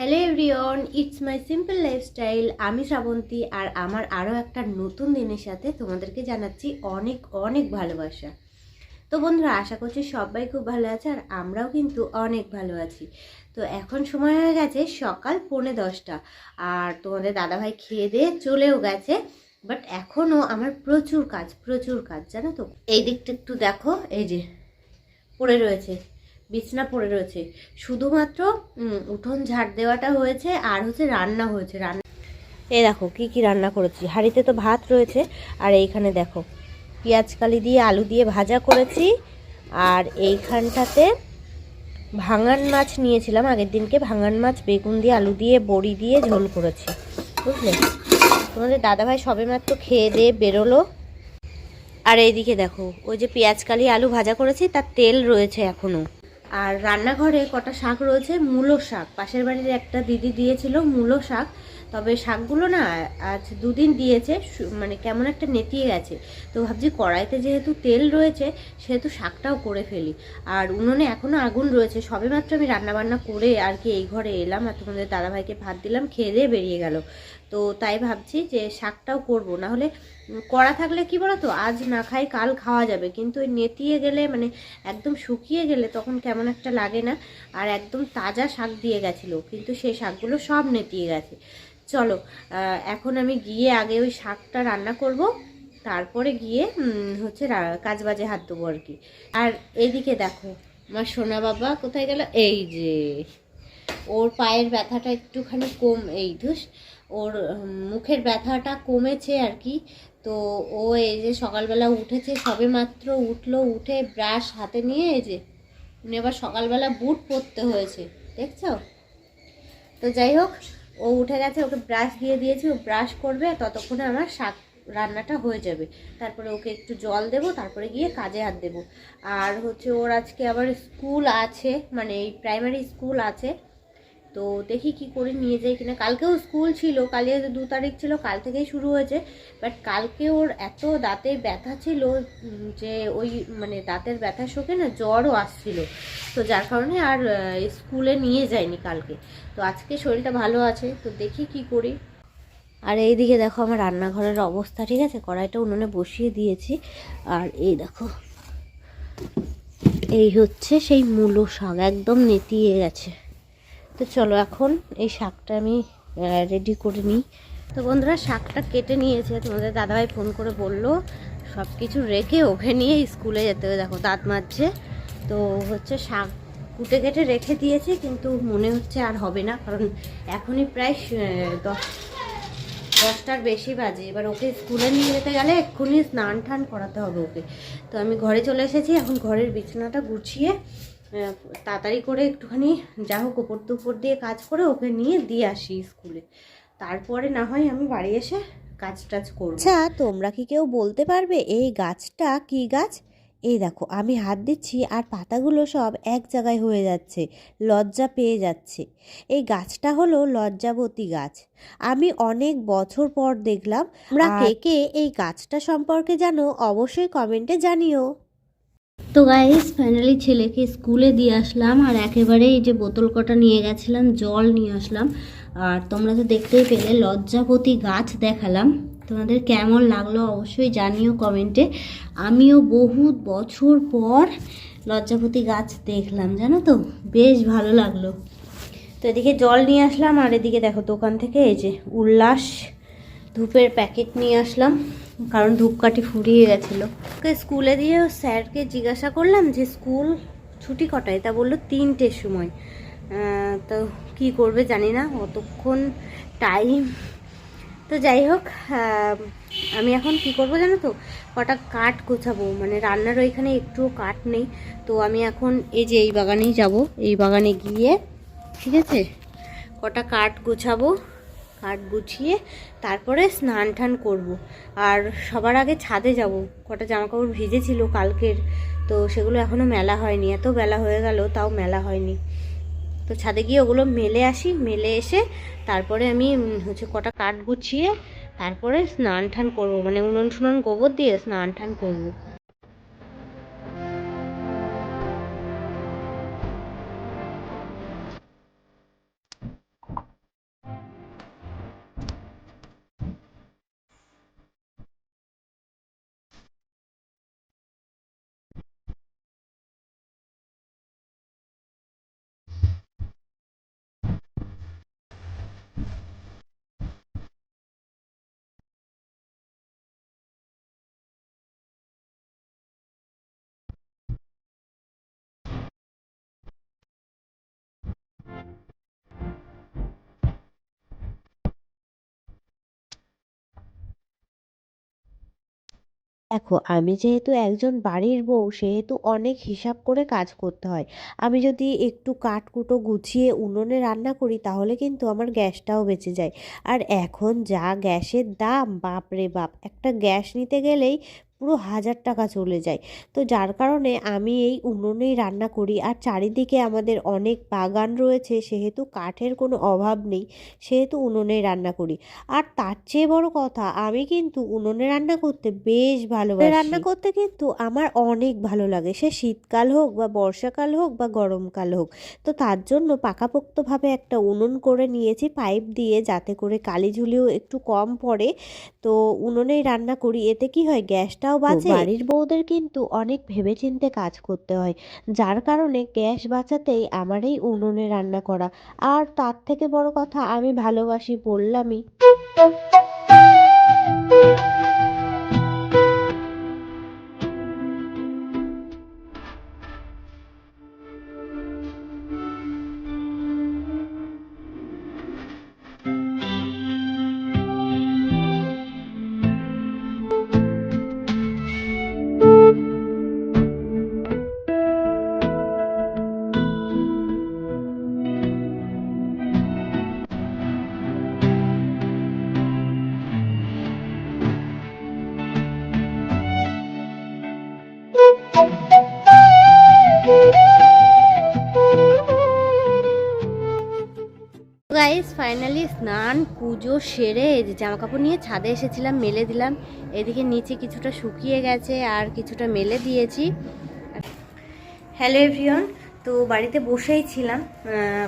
Hello everyone it's my simple lifestyle আমি শ্রাবন্তী আর আমার আরও একটা নতুন দিনের সাথে তোমাদেরকে জানাচ্ছি অনেক অনেক ভালোবাসা। তো বন্ধুরা, আশা করছি সবাই খুব ভালো আছে আর আমরাও কিন্তু অনেক ভালো আছি। তো এখন সময় হয়ে গেছে সকাল পৌনে দশটা আর তোমাদের দাদাভাই খেয়ে দিয়ে চলেও গেছে বাট এখনও আমার প্রচুর কাজ প্রচুর কাজ, জানো তো? এই দিকটা একটু দেখো, এই যে, পড়ে রয়েছে। বিছনা পড়ে রয়েছে। শুধুমাত্র উঠোন ঝাড় দেওয়াটা হয়েছে আর হচ্ছে রান্না হয়েছে। রান্না এই দেখো, কি কি রান্না করেছি। হাঁড়িতে তো ভাত রয়েছে। আর এইখানে দেখো, পেঁয়াজ কালি দিয়ে আলু দিয়ে ভাজা করেছি। আর এইখানটাতে ভাঙান মাছ নিয়েছিলাম। আগের দিনকে ভাঙান মাছ, বেগুন দিয়ে আলু দিয়ে, বড়ি দিয়ে ঝোল করেছি। বুঝলে? তোমাদের দাদাভাই সবে মাত্র খেয়ে দিয়ে বেরোলো। আর এইদিকে দেখো, ওই যে পেঁয়াজ কালি আলু ভাজা করেছি, তার তেল রয়েছে এখনও। আর রান্নাঘরে কটা শাক রয়েছে? মূলো শাক। পাশের বাড়ির একটা দিদি দিয়েছিল মূলো শাক। তবে শাকগুলো না আজ দুদিন দিয়েছে মানে কেমন একটা নেতিয়ে গেছে। তো ভাবছি কড়াইতে যেহেতু তেল রয়েছে, সেহেতু শাকটাও করে ফেলি। আর উনুনে এখনও আগুন রয়েছে। সবে মাত্র আমি রান্নাবান্না করে আর কি এই ঘরে এলাম আর তোমাদের দাদাভাইকে ভাত দিলাম, খেয়ে দিয়ে বেরিয়ে গেল। তো তাই ভাবছি যে শাকটাও করব। না হলে উম, কড়া থাকলে কি বলো তো আজ না খাই কাল খাওয়া যাবে। কিন্তু ওই নেতিয়ে গেলে মানে একদম শুকিয়ে গেলে তখন কেমন একটা লাগে না। আর একদম তাজা শাক দিয়ে গেছিল কিন্তু সেই শাকগুলো সব নেতিয়ে গেছে। চলো এখন আমি গিয়ে আগে ওই শাকটা রান্না করব। তারপরে গিয়ে হচ্ছে কাজ বাজে হাত দেবো আর কি। আর এইদিকে দেখো আমার সোনা বাবা কোথায় গেল? এই যে ওর পায়ের ব্যথাটা একটুখানি কম এই ধুস। ওর মুখের ব্যথাটা কমেছে আর কি। তো ও এই যে সকালবেলা উঠেছে, সবে মাত্র উঠল, উঠে ব্রাশ হাতে নিয়ে এই যে উনি আবার সকালবেলা বুট পরতে হয়েছে, দেখছ? তো যাই হোক, ও উঠে গেছে, ওকে ব্রাশ দিয়ে দিয়েছি, ও ব্রাশ করবে ততক্ষণে আমার শাক রান্নাটা হয়ে যাবে। তারপরে ওকে একটু জল দেবো, তারপরে গিয়ে কাজে হাত দেবো। আর হচ্ছে ওর আজকে আবার স্কুল আছে মানে এই প্রাইমারি স্কুল আছে তো দেখি কি করে নিয়ে যাই কিনা। কালকেও স্কুল ছিল কাল যেহেতু দু তারিখ ছিল, কাল থেকেই শুরু হয়েছে। বাট কালকে ওর এত দাঁতে ব্যথা ছিল যে ওই মানে দাঁতের ব্যথার শোকে না জ্বরও আসছিল। তো যার কারণে আর স্কুলে নিয়ে যায়নি কালকে। তো আজকে শরীরটা ভালো আছে, তো দেখি কি করি। আর এইদিকে দেখো আমার রান্নাঘরের অবস্থা, ঠিক আছে? কড়াইটা উনুনে বসিয়ে দিয়েছি। আর এই দেখো, এই হচ্ছে সেই মূলো শাক, একদম নেতিয়ে গেছে। তো চলো এখন এই শাকটা আমি রেডি করে নিই। তো বন্ধুরা, শাকটা কেটে নিয়েছে। তোমাদের দাদাভাই ফোন করে বলল সব কিছু রেখে ওকে নিয়ে স্কুলে যেতে হবে। দেখো, দাঁত মারছে তো হচ্ছে শাক কুটে কেটে রেখে দিয়েছে, কিন্তু মনে হচ্ছে আর হবে না। কারণ এখনই প্রায় দশ, দশটার বেশি বাজে। এবার ওকে স্কুলে নিয়ে যেতে গেলে এক্ষুনি স্নান টান করাতে হবে ওকে। তো আমি ঘরে চলে এসেছি। এখন ঘরের বিছানাটা গুছিয়ে তাড়াতাড়ি করে একটুখানি যা হোক উপর দুপুর দিয়ে কাজ করে ওকে নিয়ে দিয়ে আসি স্কুলে। তারপরে না হয় আমি বাড়ি এসে কাজ টাজ করব। আচ্ছা তোমরা কি কেউ বলতে পারবে এই গাছটা কি গাছ? এই দেখো আমি হাত দিচ্ছি আর পাতাগুলো সব এক জায়গায় হয়ে যাচ্ছে লজ্জা পেয়ে যাচ্ছে। এই গাছটা হলো লজ্জাবতী গাছ। আমি অনেক বছর পর দেখলাম। আমরা কে কে এই গাছটা সম্পর্কে জানো অবশ্যই কমেন্টে জানিও। তো গাইস ফাইনালি ছেলেকে স্কুলে দিয়ে আসলাম আর একেবারে এই যে বোতল কটা নিয়ে গেছিলাম, জল নিয়ে আসলাম। আর তোমরা তো দেখতেই পেলে লজ্জাপতি গাছ দেখালাম। তোমাদের কেমন লাগল অবশ্যই জানিও কমেন্টে আমিও বহু বছর পর লজ্জাপতি গাছ দেখলাম, জানো তো? বেশ ভালো লাগল। তো এদিকে জল নিয়ে আসলাম আর এদিকে দেখো দোকান থেকে এই যে উল্লাস ধূপের প্যাকেট নিয়ে আসলাম। কারণ ধূপকাঠি ফুরিয়ে গেছিল। ওকে স্কুলে দিয়ে স্যারকে জিজ্ঞাসা করলাম যে, স্কুল ছুটি কটায়? তা বলল, তিনটের সময়। তো কি করবে জানি না, অতক্ষণ টাইম তো যাই হোক আমি এখন কি করব জানো তো? কটা কাঠ গোছাবো মানে রান্নার ওইখানে একটুও কাঠ নেই। তো আমি এখন এই যে এই বাগানেই যাব, এই বাগানে গিয়ে, ঠিক আছে? কটা কাঠ গোছাবো কাঠ গুছিয়ে তারপরে স্নান টান করব। আর সবার আগে ছাদে যাব। কটা জামা কাপড় ভিজেছিল কালকের, তো সেগুলো এখনও মেলা হয়নি। এত বেলা হয়ে গেল, তাও মেলা হয়নি। তো ছাদে গিয়ে ওগুলো মেলে আসি, মেলে এসে তারপরে আমি হচ্ছে কটা কাঠ গুছিয়ে তারপরে স্নান টান করব। মানে উনুন টুনুন গোবর দিয়ে স্নান টান করব। দেখো, আমি যেহেতু একজন বাড়ির বউ, সেহেতু অনেক হিসাব করে কাজ করতে হয়। আমি যদি একটু কাঠকুটো গুছিয়ে উনুনে রান্না করি, তাহলে কিন্তু আমার গ্যাসটাও বেঁচে যায়। আর এখন যা গ্যাসের দাম, বাপরে বাপ! একটা গ্যাস নিতে গেলেই পুরো হাজার টাকা চলে যায়। তো যার কারণে আমি এই উনুনেই রান্না করি। আর চারিদিকে আমাদের অনেক বাগান রয়েছে, সেহেতু কাঠের কোনো অভাব নেই, সেহেতু উনুনেই রান্না করি। আর তার চেয়ে বড় কথা, আমি কিন্তু উনুনে রান্না করতে বেশ ভালোবাসি। রান্না করতে কিন্তু আমার অনেক ভালো লাগে, সে শীতকাল হোক বা বর্ষাকাল হোক বা গরমকাল হোক। তো তার জন্য পাকাপোক্তভাবে একটা উনুন করে নিয়েছি, পাইপ দিয়ে, যাতে করে কালি ঝুলিও একটু কম পড়ে। তো উনুনেই রান্না করি। এতে কি হয় গ্যাসটাও বাঁচে বাড়ির বউদের কিন্তু অনেক ভেবেচিন্তে কাজ করতে হয়। যার কারণে গ্যাস বাঁচাতেই আমার এই উনুনে রান্না করা। আর তার থেকে বড় কথা আমি ভালোবাসি বললামই। স্নান, পুজো সেরে যে জামা কাপড় নিয়ে ছাদে এসেছিলাম, মেলে দিলাম। এদিকে নিচে কিছুটা শুকিয়ে গেছে আর কিছুটা মেলে দিয়েছি। হ্যালো এভরিওন তো বাড়িতে বসেই ছিলাম।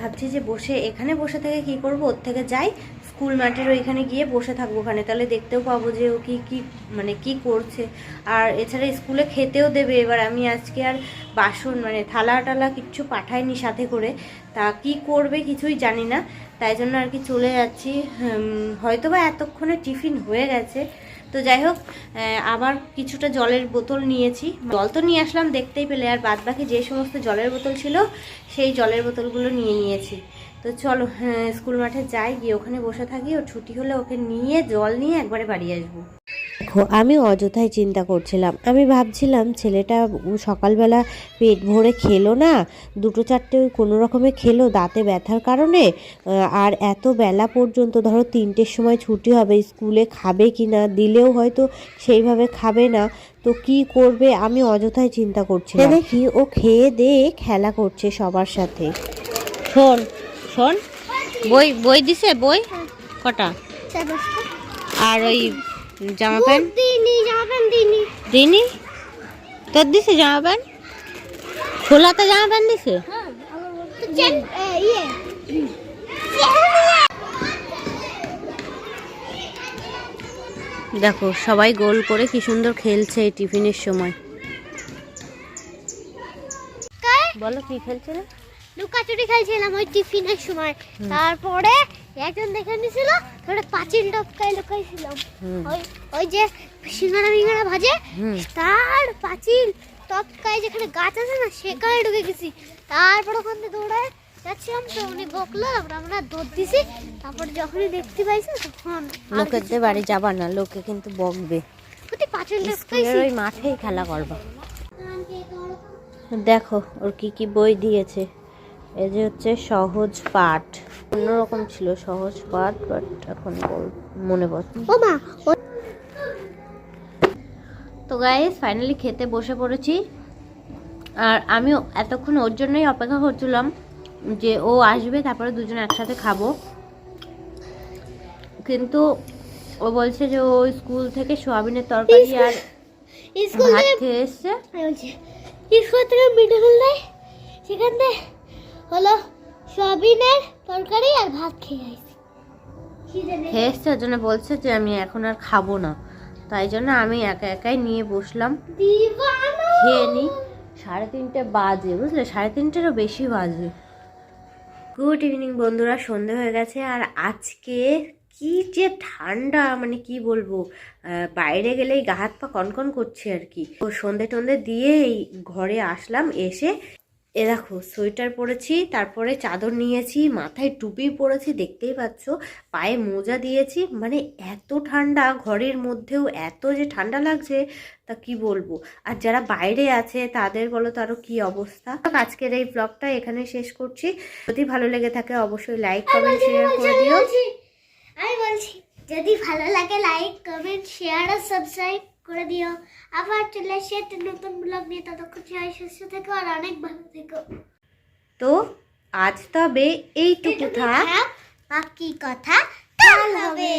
ভাবছি যে বসে এখানে বসে থেকে কি করব? ওর থেকে যাই, স্কুল মাঠের ওইখানে গিয়ে বসে থাকব ওখানে। তাহলে দেখতেও পাবো যে ও কি কি মানে কি করছে। আর এছাড়া স্কুলে খেতেও দেবে। এবার আমি আজকে আর বাসন মানে থালা টালা কিচ্ছু পাঠাইনি সাথে করে। তা কি করবে কিছুই জানি না। তাই জন্য আর কি চলে যাচ্ছি। হয়তো বা এতক্ষণে টিফিন হয়ে গেছে। তো যাই হোক আবার কিছুটা জলের বোতল নিয়েছি। জল তো নিয়ে আসলাম, দেখতেই পেলে। আর বাদ বাকি যে সমস্ত জলের বোতল ছিল, সেই জলের বোতলগুলো নিয়ে নিয়েছি। তো চলো স্কুল মাঠে যাই, গিয়ে ওখানে বসে থাকি। ও ছুটি হলে ওকে নিয়ে, জল নিয়ে একবারে বাড়ি আসব। দেখো আমি অযথাই চিন্তা করছিলাম। আমি ভাবছিলাম ছেলেটা সকালবেলা পেট ভরে খেলো না দুটো চারটে ওই কোনো রকমে খেলো দাঁতে ব্যথার কারণে আর এত বেলা পর্যন্ত ধরো তিনটের সময় ছুটি হবে স্কুলে খাবে কি না দিলেও হয়তো সেইভাবে খাবে না তো কি করবে? আমি অযথাই চিন্তা করছি দেখি ও খেয়ে দিয়ে খেলা করছে সবার সাথে? শোন শোন বই বই দিছে? বই? কটা? আর ওই জামা প্যান্ট? দিনি জামা প্যান্ট দিনি দিনি তোর দিছে জামা প্যান্ট? খোলাতে জামা প্যান্ট দিছে? চেন ইয়ে। দেখো সবাই গোল করে কি সুন্দর খেলছে এই টিফিনের সময়। বলো কি খেলছিলে? লুকাচুরি খেলছিলাম ওই টিফিনের সময়। তারপরে একজন দেখে নিছিল তারপরে পাঁচিল টপকায় লুকাইছিলাম। ওই ওই যে সিঙ্গারা মিঙ্গারা ভাজে তার পাঁচিল টপকায় যেখানে গাছ আছে না সেখানে ঢুকে গেছি। তারপর ওখান থেকে দৌড়ায় যাচ্ছিলাম তো উনি বকলো তারপর আমরা দৌড় দিছি। তারপর যখনই দেখতে পাইছি তখন লোকেদের বাড়ি যাবা না লোকে কিন্তু বকবে। পাঁচিল টপকাইছি। ওই মাঠেই খেলা করবা। দেখো ওর কি কি বই দিয়েছে। এই যে হচ্ছে সহজ পাঠ। অন্যরকম ছিল সহজ পাঠ বাট এখন বল- মনে পড়ছে ও মা তো গাইস ফাইনালি খেতে বসে পড়েছি। আর আমিও এতক্ষণ ওর জন্যই অপেক্ষা করছিলাম যে ও আসবে তারপরে দুজনে একসাথে খাব। কিন্তু ও বলছে যে ও স্কুল থেকে সোয়াবিনের তরকারি আর স্কুল ভাত থেকে খেয়ে এসছে। স্কুল থেকে মিড মিল দেয় সেখান থেকে হলো সয়াবিনের তরকারি আর ভাত খেয়ে খেয়ে এসছে জন্য বলছে যে আমি এখন আর খাব না। তাই জন্য আমি একা একাই নিয়ে বসলাম। খেয়ে নিই সাড়ে তিনটে বাজে বুঝলে? সাড়ে তিনটেরও বেশি বাজে। গুড ইভিনিং বন্ধুরা। সন্ধে হয়ে গেছে। আর আজকে কি যে ঠান্ডা মানে কি বলব? বাইরে গেলেই গা হাত পা কনকন করছে আর কি। তো সন্ধে টন্ধে দিয়ে এই ঘরে আসলাম এসে এ দেখো সোয়েটার পরেছি তারপরে চাদর নিয়েছি মাথায় টুপি পরেছি দেখতেই পাচ্ছ পায়ে মোজা দিয়েছি মানে এত ঠান্ডা ঘরের মধ্যেও এত যে ঠান্ডা লাগছে তা কি বলব? আর যারা বাইরে আছে তাদের বলো তো আরও কী অবস্থা? আজকের এই ব্লগটা এখানে শেষ করছি। যদি ভালো লেগে থাকে অবশ্যই লাইক কমেন্ট শেয়ার করে দিও। আমি বলছি যদি ভালো লাগে লাইক কমেন্ট শেয়ার আর সাবস্ক্রাইব করে দিও। আবার চলে এসে একটা নতুন ব্লগ নিয়ে। ততক্ষণ সবাই সুস্থ থেকো আর অনেক ভালো থেকো। তো আজ তবে এইটুকু থাক। বাকি কথা কাল হবে।